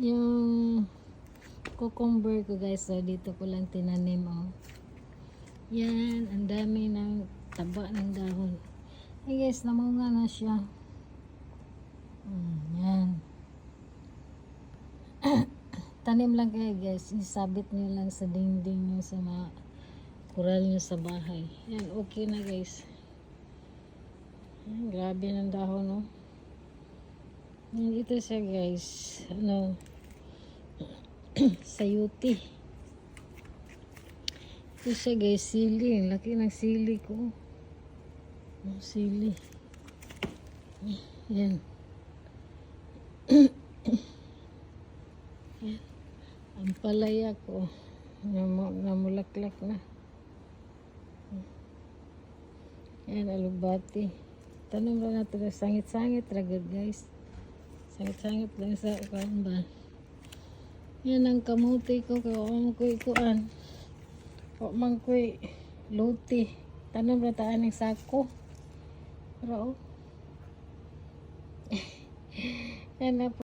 Yung cucumber ko guys, so dito ko lang tinanim oh. Yan, ang dami ng taba ng dahon. Ay guys, namunga na siya. Mm, yan. Tanim lang kayo guys, isabit nyo lang sa dingding nyo sa mga kural nyo sa bahay. Yan, okay na guys. Yan, grabe ng dahon no. Yan, ito siya guys. Ano, sayuti. Ito siya guys, sili. Laki ng sili ko. Oh, sili. Yan. Yan. Ang palaya ko. Namu- Namulaklak na. Yan, alubati. Tanong lang natin na sangit-sangit ragad guys. Sangit-sangit lang sa ba. Yan ang kamuti ko. Ako ko ikuan. O man ko'y luti. Tanong ba taan ng sako? Pero oh. Yan na po.